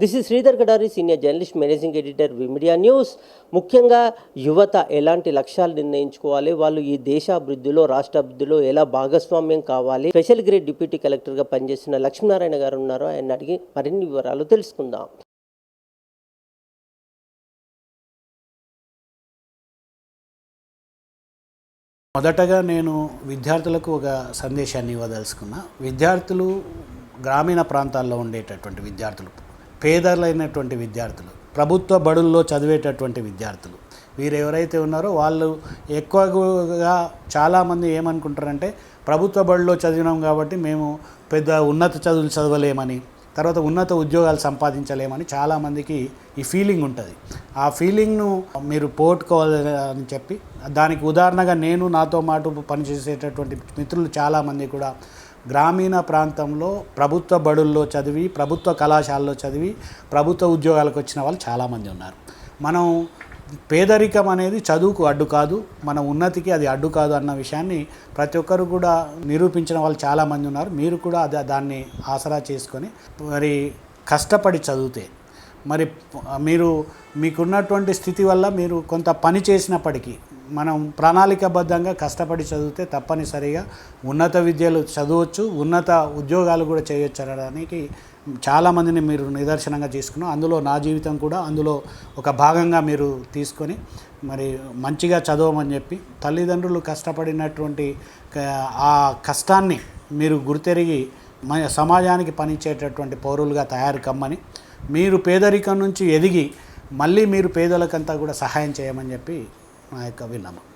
This is Sridhar Gadari senior journalist managing editor media news ముఖ్యంగా యువత ఎలాంటి లక్ష్యాలు నిర్ణయించుకోవాలి? వాళ్ళు ఈ దేశాభివృద్ధిలో రాష్ట్రాభివృద్ధిలో ఎలా భాగస్వామ్యం కావాలి? స్పెషల్ గ్రేడ్ డిప్యూటీ కలెక్టర్గా పనిచేస్తున్న లక్ష్మీనారాయణ గారు ఉన్నారు? ఆయన అడిగి మరిన్ని వివరాలు తెలుసుకుందాం. మొదటగా నేను విద్యార్థులకు ఒక సందేశాన్ని ఇవ్వదలుచుకున్నా. విద్యార్థులు గ్రామీణ ప్రాంతాల్లో ఉండేటటువంటి విద్యార్థులు పేదలైనటువంటి విద్యార్థులు ప్రభుత్వ బడుల్లో చదివేటటువంటి విద్యార్థులు వీరు ఎవరైతే ఉన్నారో వాళ్ళు ఎక్కువగా చాలామంది ఏమనుకుంటారంటే ప్రభుత్వ బడిలో చదివినాం కాబట్టి మేము పెద్ద ఉన్నత చదువులు చదవలేమని తర్వాత ఉన్నత ఉద్యోగాలు సంపాదించలేమని చాలామందికి ఈ ఫీలింగ్ ఉంటుంది. ఆ ఫీలింగ్ను మీరు పోగొట్టుకోవాలని చెప్పి దానికి ఉదాహరణగా నేను నాతో మాటు పనిచేసేటటువంటి మిత్రులు చాలామంది కూడా గ్రామీణ ప్రాంతంలో ప్రభుత్వ బడుల్లో చదివి ప్రభుత్వ కళాశాలలో చదివి ప్రభుత్వ ఉద్యోగాలకు వచ్చిన వాళ్ళు చాలామంది ఉన్నారు. మనం పేదరికం అనేది చదువుకు అడ్డు కాదు. మన ఉన్నతికి అది అడ్డు కాదు అన్న విషయాన్ని ప్రతి ఒక్కరు కూడా నిరూపించిన వాళ్ళు చాలామంది ఉన్నారు. మీరు కూడా అది దాన్ని ఆసరా చేసుకొని మరి కష్టపడి చదివితే మరి మీరు మీకున్నటువంటి స్థితి వల్ల మీరు కొంత పని చేసినప్పటికీ మనం ప్రణాళికబద్ధంగా కష్టపడి చదివితే తప్పనిసరిగా ఉన్నత విద్యలు చదవచ్చు ఉన్నత ఉద్యోగాలు కూడా చేయొచ్చు అనడానికి చాలామందిని మీరు నిదర్శనంగా తీసుకున్నాం అందులో నా జీవితం కూడా అందులో ఒక భాగంగా మీరు తీసుకొని మరి మంచిగా చదవమని చెప్పి తల్లిదండ్రులు కష్టపడినటువంటి ఆ కష్టాన్ని మీరు గుర్తెరిగి మన సమాజానికి పనిచేటటువంటి పౌరులుగా తయారు కమ్మని మీరు పేదరికం నుంచి ఎదిగి మళ్ళీ మీరు పేదలకంతా కూడా సహాయం చేయమని చెప్పి நாயக்காவில் நமக்கு